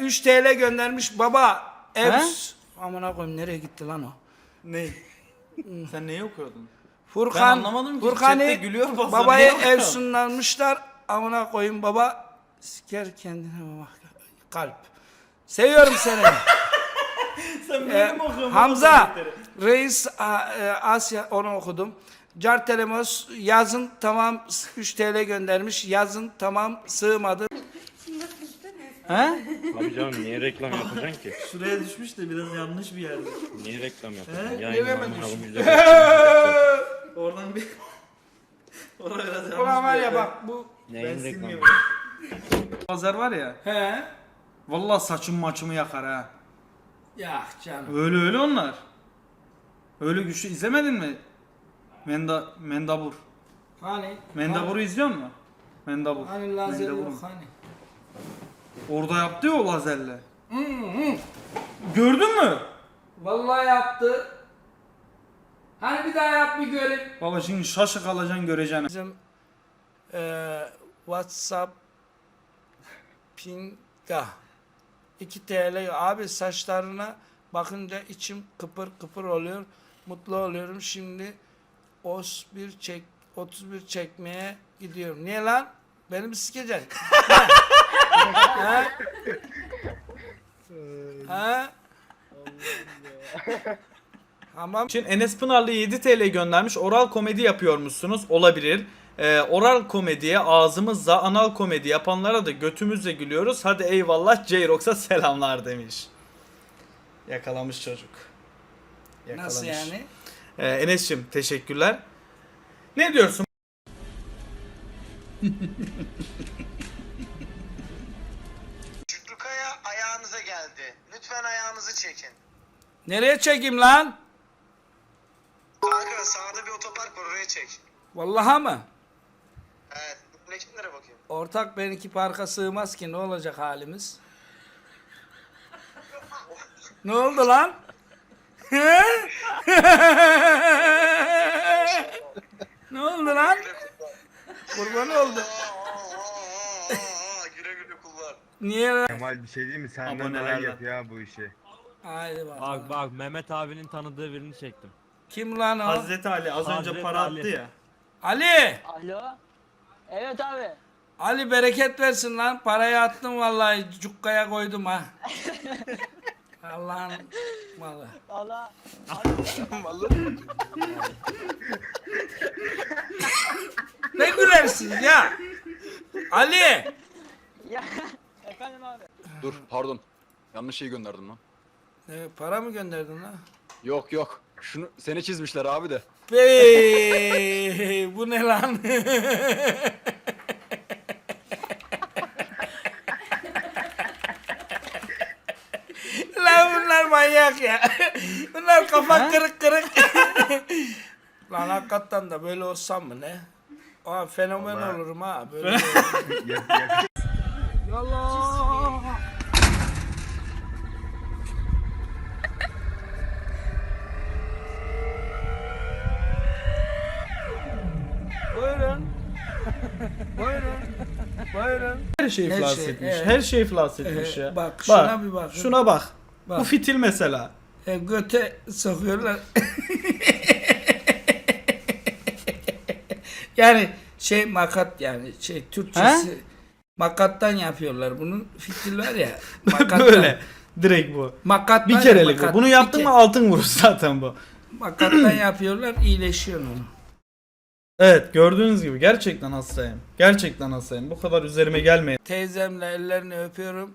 3 TL göndermiş. Baba ev... He? Amına koyayım nereye gitti lan o? Ne? Sen neyi okuyordun? Furkan, Ben anlamadım ki. Furkan'ı gülüyor bazıları. babaya Niye ev okuyor? sunlanmışlar. Amına koyayım baba. Siker kendine bak. Kalp. Seviyorum seni. Sen Ee, Hamza? Reis A- e, Asya onu okudum. Car Telemos yazın tamam 3 TL göndermiş. Yazın tamam sığmadı. He? Abi canım niye reklam yapacaksın ki? Şuraya düşmüş de biraz yanlış bir yerde. Niye reklam yapacaksın? He? Yayın Nereye mi bakalım düşmüş? güzel. Oradan bir... Orada biraz yanlış Ulan var bir ya yerde. bak bu. Ben Neyin reklamı? silmiyorum. Pazar var ya. He. Vallahi saçım maçımı yakar ha. Ya canım. Öyle öyle onlar. Öyle güçlü izlemedin mi? Menda Mendabur. Hani? Mendabur'u izliyor musun? Mendabur. Hani lazer Mendabur. yok hani. Orada yaptı ya o lazerle. Gördün mü? Vallahi yaptı. Hani bir daha yap bir göreyim. Baba şimdi şaşı kalacaksın göreceksin. Bizim eee WhatsApp pinga 2 TL abi saçlarına bakınca içim kıpır kıpır oluyor. Mutlu oluyorum. Şimdi os bir çek 31 çekmeye gidiyorum. Niye lan? Beni mi sikeceksin? ha? ha? Tamam. Şimdi Enes Pınarlı 7 TL göndermiş. Oral komedi yapıyormuşsunuz. Olabilir. Ee, oral komediye ağzımızla anal komedi yapanlara da götümüzle gülüyoruz. Hadi eyvallah J-Rox'a selamlar demiş. Yakalamış çocuk. Yakalamış. Nasıl yani? Ee, Enes'cim teşekkürler. Ne diyorsun? çekin. Nereye çekeyim lan? Kanka sağda bir otopark var oraya çek. Vallaha mı? Evet. Ne kimlere bakayım? Ortak benimki parka sığmaz ki ne olacak halimiz? ne oldu lan? ne oldu lan? Kurban oldu. Güle güle kullan. Niye lan? Kemal bir şey değil mi? Senden Abonelerden. neler yapıyor ya bu işi. Haydi bak. Bak bak Mehmet abinin tanıdığı birini çektim. Kim lan o? Hazreti Ali az önce Hazreti para Ali. attı ya. Ali! Alo. Evet abi. Ali bereket versin lan. Parayı attım vallahi cukkaya koydum ha. Allah'ın malı. Allah. Ne gülersiniz ya? Ali! Ya. Efendim abi. Dur pardon. Yanlış şey gönderdim lan. Ne, para mı gönderdin lan? Yok yok. Şunu seni çizmişler abi de. Bey, bu ne lan? lan bunlar manyak ya. Bunlar kafa kırık kırık. lan hakikaten de böyle olsam mı ne? Aa, fenomen olurum ha. Böyle Ya, ya, Yallah. Buyurun. Her şey Her iflas şey, etmiş. evet. Her şey iflas etmiş Ee, ya. bak, şuna bir bakın. Şuna bak. Bak. Bu fitil mesela. E, göte sokuyorlar. yani şey makat yani şey Türkçesi makattan yapıyorlar. Bunun fitil var ya. Makattan. Böyle. Direkt bu. Makat Bir ya, kerelik bu. makat. Bunu Bir yaptın ke- mı altın vurur zaten bu. Makattan yapıyorlar iyileşiyor onu. Evet gördüğünüz gibi gerçekten hastayım. Gerçekten hastayım. Bu kadar üzerime gelmeyin. Teyzemle ellerini öpüyorum.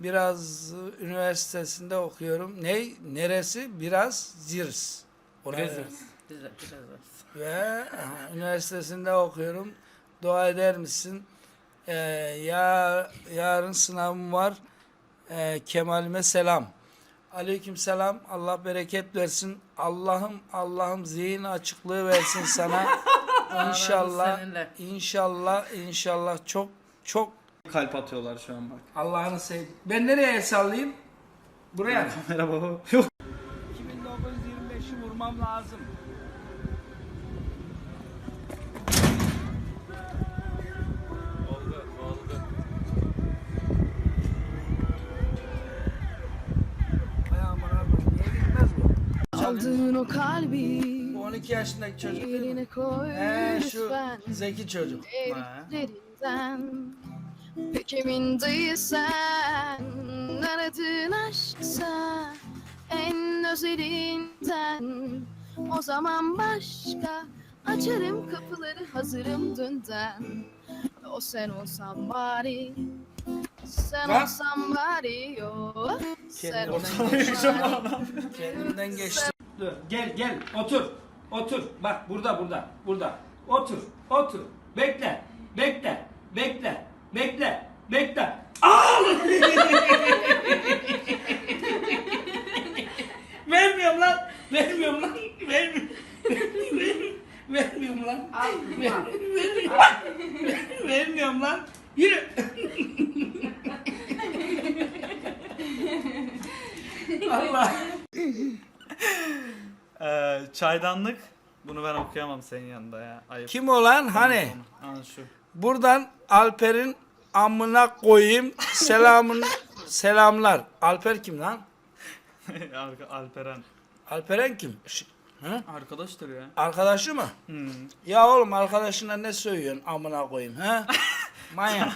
Biraz e, üniversitesinde okuyorum. Ne? Neresi? Biraz Zirs. Oraya Ve aha, üniversitesinde okuyorum. Dua eder misin? Ee, ya yarın sınavım var. Ee, Kemal'ime selam. Aleyküm selam. Allah bereket versin. Allah'ım Allah'ım zihin açıklığı versin sana. İnşallah, inşallah, inşallah çok çok Kalp atıyorlar şu an bak. Allah'ını seveyim. Ben nereye sallayayım? Buraya. Merhaba. Yok. 2925'i vurmam lazım. Oldu, oldu. Ayağım var abi. Niye gitmez? Aldığın o kalbi 12 yaşındaki çocuk değil mi? koy He şu lütfen zeki çocuk. Eriklerinden Pek emin değilsen Aradığın aşksa En özelinden O zaman başka Açarım kapıları hazırım dünden O sen olsan bari Sen Lan. olsan bari Yok Sen olsan bari Kendimden geçtim. Dur, gel gel otur. Otur. Bak burada burada. Burada. Otur. Otur. Bekle. Bekle. Bekle. Bekle. Bekle. Al! Vermiyorum lan. Vermiyorum lan. Vermiyorum. Vermiyorum. Vermiyorum lan. Vermiyorum. Vermiyorum lan. Yürü. Allah. Ee, çaydanlık. Bunu ben okuyamam senin yanında ya. Ayıp. Kim olan hani? Aa, şu. Buradan Alper'in amına koyayım selamın selamlar. Alper kim lan? Arka- Alperen. Alperen kim? Ş- Hı? Arkadaştır ya. Arkadaşı mı? Ya oğlum arkadaşına ne söylüyorsun amına koyayım ha? Manyak.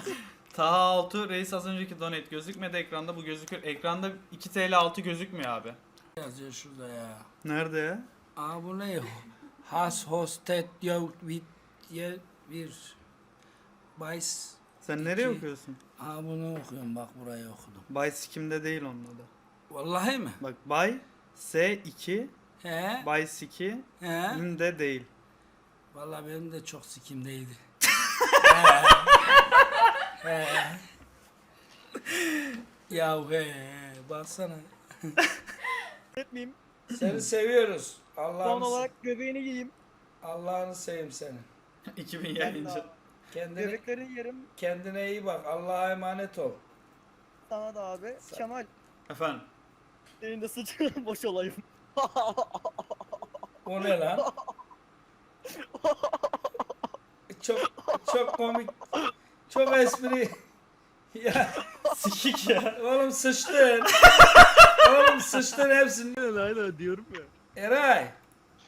Taha 6 reis az önceki donate gözükmedi ekranda bu gözüküyor. Ekranda 2 TL 6 gözükmüyor abi. Yazıyor şurada ya. Nerede ya? Aa bu ne? Has hosted you with ye bir Bays. Sen nereye İki. okuyorsun? Aa bunu okuyorum bak burayı okudum. Bay Sikim'de değil onun adı. Vallahi mi? Bak Bay S2 He? Bay Siki He? de değil. Vallahi benim de çok sikimdeydi. he. he. Ya he, baksana. Etmeyeyim. Seni seviyoruz. Allah'ını Son olarak göbeğini yiyeyim. Allah'ını seveyim seni. 2000 yayıncı. Kendine Göbeklerini yerim. kendine iyi bak. Allah'a emanet ol. Sana da abi. Kemal. Efendim. Senin de sıçrın boş olayım. O ne lan? çok çok komik. Çok espri. ya Sikik ya. oğlum sıçtın. Oğlum sıçtın hepsini. Aynen diyorum ya. Eray,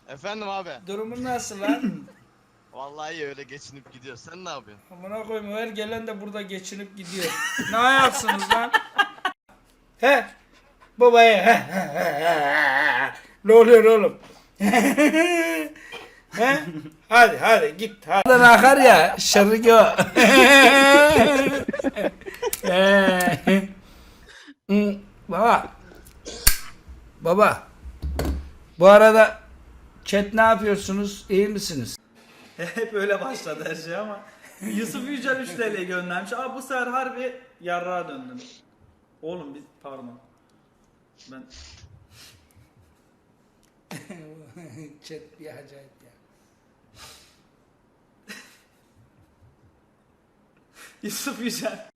Efendim abi. durumun nasıl lan? Vallahi iyi öyle geçinip gidiyor. Sen ne yapıyorsun? Amına koyayım her gelen de burada geçinip gidiyor. ne ayaksınız lan? He? Babaya he, he, he, he. Ne oluyor oğlum? he? Hadi hadi git hadi. Buradan akar ya şarkı o. Baba. Baba. Bu arada chat ne yapıyorsunuz? İyi misiniz? Hep öyle başladı her şey ama. Yusuf Yücel 3 TL göndermiş. Aa bu sefer harbi yarrağa döndüm. Oğlum biz pardon. Ben Chat bir acayip ya. Yusuf Yücel.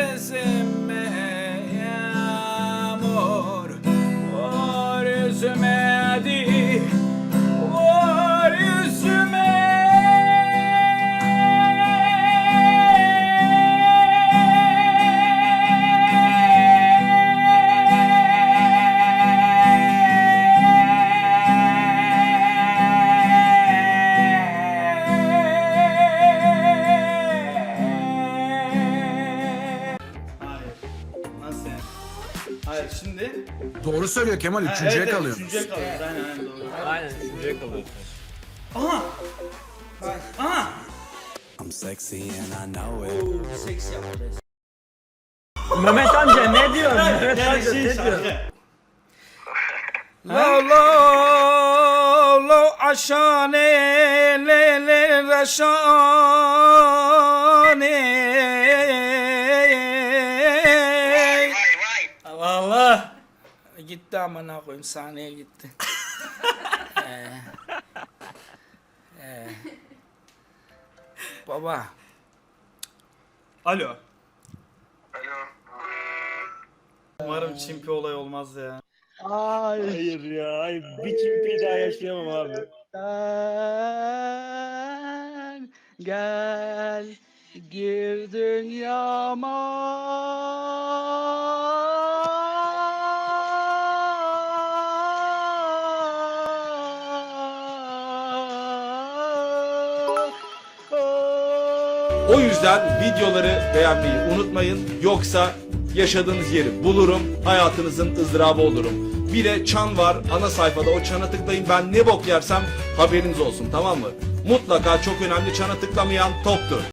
Doğru söylüyor Kemal. Ha, Üçüncüye evet, evet, kalıyor. Üçüncüye kalıyoruz. Aynen aynen doğru. Aynen üçüncüye kalıyorsun. Aha! Aha! Seks yapacağız. Mehmet amca ne diyorsun? Mehmet amca şey ne diyorsun? şarkı. Lo lo lo aşane le le raşane Gitti amına koyayım sahneye gitti. Ee, ee. Baba Alo. Alo. Umarım çimpi olay olmaz ya. Hayır ya. Hayır. Bir çimpi daha yaşayamam abi. Sen gel gir dünyama O yüzden videoları beğenmeyi unutmayın. Yoksa yaşadığınız yeri bulurum, hayatınızın ızdırabı olurum. Bir de çan var ana sayfada o çana tıklayın ben ne bok yersem haberiniz olsun tamam mı? Mutlaka çok önemli çana tıklamayan toptur.